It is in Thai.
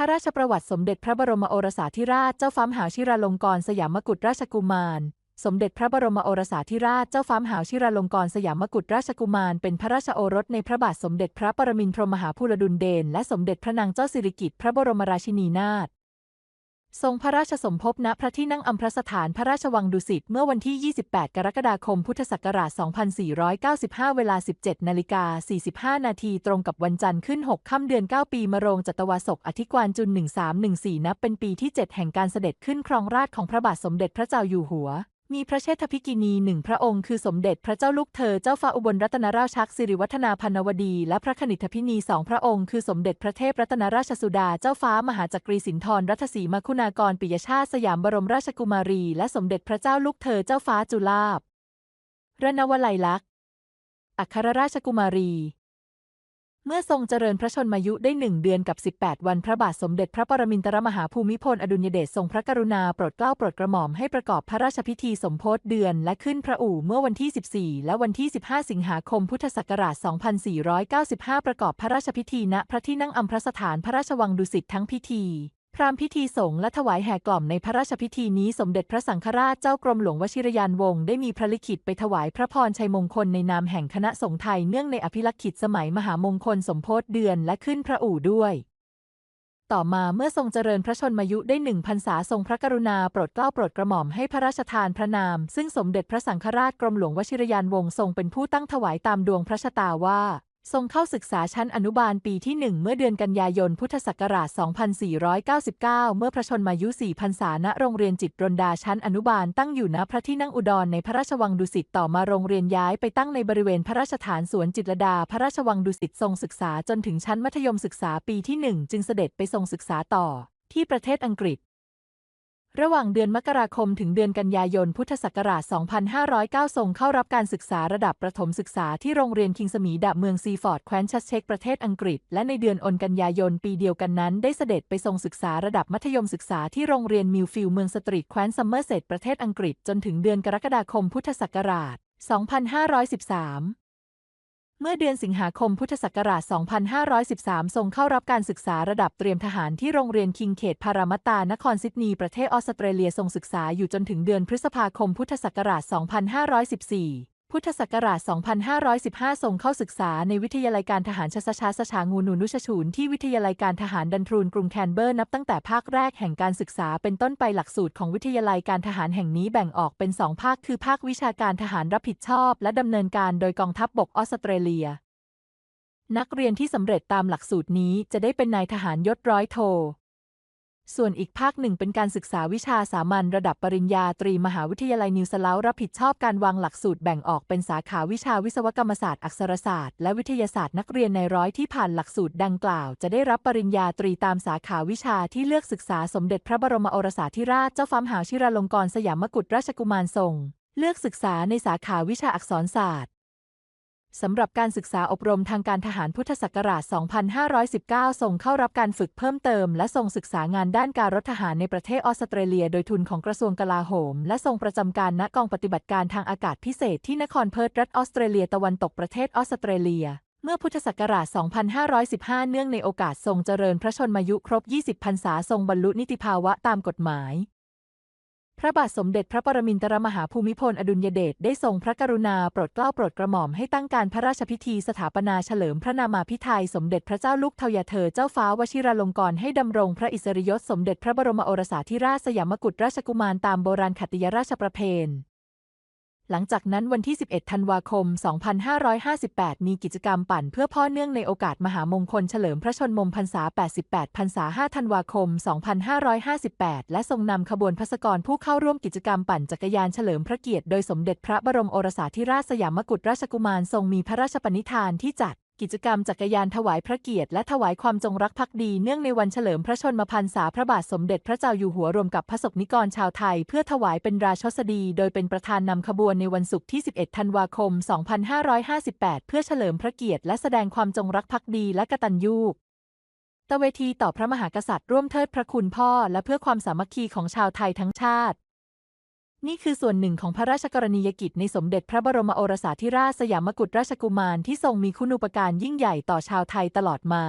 ระราชประวัติสมเด็จพระบรมโอรสาธิราชเจ้าฟ้ามหาชิราลงกรณ์สยามกุฎราชกุมาร สมเด็จพระบรมโอรสาธิราชเจ้าฟ้ามหาชิราลงกรณ์สยามกุฎราชกุมารเป็นพระราชโอรสในพระบาทสมเด็จพระปรมินทรมหาภูรดุลเดชและสมเด็จพระนางเจ้าสิริกิติ์พระบรมราชินีนาถ ทรงพระราชสมภพณพระที่นั่งอัมพรสถานพระราชวังดุสิตเมื่อวันที่ 28 กรกฎาคม พุทธศักราช 2495 เวลา 17 นาฬิกา 45 นาทีตรงกับวันจันทร์ขึ้น 6 ค่ำเดือน 9 ปีมะโรงจัตวาศกอธิกวาลจุล1314 นับเป็นปีที่ 7 แห่งการเสด็จขึ้นครองราชของพระบาทสมเด็จพระเจ้าอยู่หัว มีพระเชษฐภิกินีหนึ่งพระองค์คือสมเด็จพระเจ้าลูกเธอเจ้าฟ้าอุบลรัตนราชักสิริวัฒนาพันวดี และพระคณิตพินีสองพระองค์คือสมเด็จพระเทพรัตนราชสุดาเจ้าฟ้ามหาจักรีสินธรรัตสีมาคุณากรปิยชาติสยามบรมราชกุมารี และสมเด็จพระเจ้าลูกเธอเจ้าฟ้าจุฬาภรณวลัยลักษณ์อัครราชกุมารี เมื่อทรงเจริญพระชนมายุได้หนึ่งเดือนกับ 18 วันพระบาทสมเด็จพระปรมินทรมหาภูมิพลอดุลยเดชทรงพระกรุณาโปรดเกล้าโปรดกระหม่อมให้ประกอบพระราชพิธีสมโพธิเดือนและขึ้นพระอู่เมื่อวันที่ 14 และวันที่ 15 สิงหาคมพุทธศักราช 2495 ประกอบพระราชพิธีณพระที่นั่งอัมพรสถานพระราชวังดุสิตทั้งพิธี พราหมณ์พิธีสงฆ์และถวายแห่กล่อมในพระราชพิธีนี้สมเด็จพระสังฆราชเจ้ากรมหลวงวชิรยานวงศ์ได้มีพระลิขิตไปถวายพระพรชัยมงคลในนามแห่งคณะสงฆ์ไทยเนื่องในอภิลักษิตสมัยมหามงคลสมโพธิเดือนและขึ้นพระอู่ด้วย ต่อมาเมื่อทรงเจริญพระชนมายุได้หนึ่งพรรษาทรงพระกรุณาโปรดเกล้าโปรดกระหม่อมให้พระราชทานพระนาม ซึ่งสมเด็จพระสังฆราชกรมหลวงวชิรยานวงศ์ทรงเป็นผู้ตั้งถวายตามดวงพระชะตาว่า ทรงเข้าศึกษาชั้นอนุบาลปีที่หนึ่งเมื่อเดือนกันยายนพุทธศักราช 2499 เมื่อพระชนมายุสี่พรรษาณโรงเรียนจิตรนดาชั้นอนุบาลตั้งอยู่ณพระที่นั่งอุดรในพระราชวังดุสิตต่อมาโรงเรียนย้ายไปตั้งในบริเวณพระราชฐานสวนจิตรดา พระราชวังดุสิตทรงศึกษาจนถึงชั้นมัธยมศึกษาปีที่หนึ่งจึงเสด็จไปทรงศึกษาต่อ ที่ประเทศอังกฤษ ระหว่างเดือนมกราคมถึงเดือนกันยายนพุทธศักราช 2509ทรงเข้ารับการศึกษาระดับประถมศึกษาที่โรงเรียนคิงสมีดับเมืองซีฟอร์ดแคว้นชัสเชกประเทศอังกฤษ และในเดือนอนกันยายนปีเดียวกันนั้น ได้เสด็จไปทรงศึกษาระดับมัธยมศึกษาที่โรงเรียนมิลฟิลเมืองสตรีทแคว้นซัมเมอร์เซตประเทศอังกฤษจนถึงเดือนกรกฎาคมพุทธศักราช 2513 เมื่อเดือนสิงหาคมพุทธศักราช 2513 ทรงเข้ารับการศึกษาระดับเตรียมทหารที่โรงเรียนคิงเขตพารามตานครซิดนีย์ประเทศออสเตรเลียทรงศึกษาอยู่จนถึงเดือนพฤษภาคมพุทธศักราช 2514 พุทธศักราช 2515ทรงเข้าศึกษาในวิทยาลัยการทหารชสชาสชางูนูนุชชูนที่วิทยาลัยการทหารดันทรูนกรุงแคนเบอร์นับตั้งแต่ภาคแรกแห่งการศึกษาเป็นต้นไปหลักสูตรของวิทยาลัยการทหารแห่งนี้แบ่งออกเป็นสองภาค คือภาควิชาการทหารรับผิดชอบ และดำเนินการโดยกองทัพบบกออสเตรเลีย นักเรียนที่สำเร็จตามหลักสูตรนี้จะได้เป็นนายทหารยศร้อยโท ส่วนอีกภาคหนึ่งเป็นการศึกษาวิชาสามัญระดับปริญญาตรีมหาวิทยาลัยนิวเซาท์รับผิดชอบการวางหลักสูตรแบ่งออกเป็นสาขาวิชาวิศวกรรมศาสตร์อักษรศาสตร์และวิทยาศาสตร์นักเรียนในร้อยที่ผ่านหลักสูตรดังกล่าว จะได้รับปริญญาตรีตามสาขาวิชาที่เลือกศึกษาสมเด็จพระบรมโอรสาธิราชเจ้าฟ้ามหาชิราลงกรณ์สยามกุฎราชกุมารทรง เลือกศึกษาในสาขาวิชาอักษรศาสตร์ สำหรับการศึกษาอบรมทางการทหารพุทธศักราช 2519 ส่งเข้ารับการฝึกเพิ่มเติม และส่งศึกษางานด้านการรถทหารในประเทศออสเตรเลีย โดยทุนของกระทรวงกลาโหม และทรงประจำการณกองปฏิบัติการทางอากาศพิเศษที่นครเพิร์ธรัฐออสเตรเลียตะวันตกประเทศออสเตรเลีย เมื่อพุทธศักราช 2515 เนื่องในโอกาสทรงเจริญพระชนมายุครบ 20 พรรษาทรงบรรลุนิติภาวะตามกฎหมาย พระบาทสมเด็จพระปรมินทรมหาภูมิพลอดุลยเดชได้ทรงพระกรุณาโปรดเกล้าโปรดกระหม่อมให้ตั้งการพระราชพิธีสถาปนาเฉลิมพระนามาพิไทยสมเด็จพระเจ้าลูกเทวยเธอเจ้าฟ้าวชิราลงกรณ์ให้ดำรงพระอิสริยศสมเด็จพระบรมโอรสาธิราชสยามกุฎราชกุมารตามโบราณขัตติยราชประเพณ หลังจากนั้นวันที่ 11 ธันวาคม 2558 มีกิจกรรมปั่นเพื่อพ่อเนื่องในโอกาสมหามงคลเฉลิมพระชนมพรรษา 88 พรรษา 5 ธันวาคม 2558 และทรงนำขบวนพระสกรผู้เข้าร่วมกิจกรรมปั่นจักรยานเฉลิมพระเกียรติโดยสมเด็จพระบรมโอรสาธิราชสยามกุฎราชกุมารทรงมีพระราชปณิธานที่จัด กิจกรรมจักรยานถวายพระเกียรติและถวายความจงรักภักดีเนื่องในวันเฉลิมพระชนมพรรษาพระบาทสมเด็จพระเจ้าอยู่หัวรวมกับพระสกนิกรชาวไทย เพื่อถวายเป็นราชสดี โดยเป็นประธานนำขบวนในวันศุกร์ที่ 11 ธันวาคม 2558 เพื่อเฉลิมพระเกียรติและแสดงความจงรักภักดีและกตัญญูตะเวทีต่อพระมหากษัตริย์ร่วมเทิดพระคุณพ่อและเพื่อความสามัคคีของชาวไทยทั้งชาติ นี่คือส่วนหนึ่งของพระราชกรณียกิจในสมเด็จพระบรมโอรสาธิราชสยามกุฎราชกุมารที่ทรงมีคุณูปการยิ่งใหญ่ต่อชาวไทยตลอดมา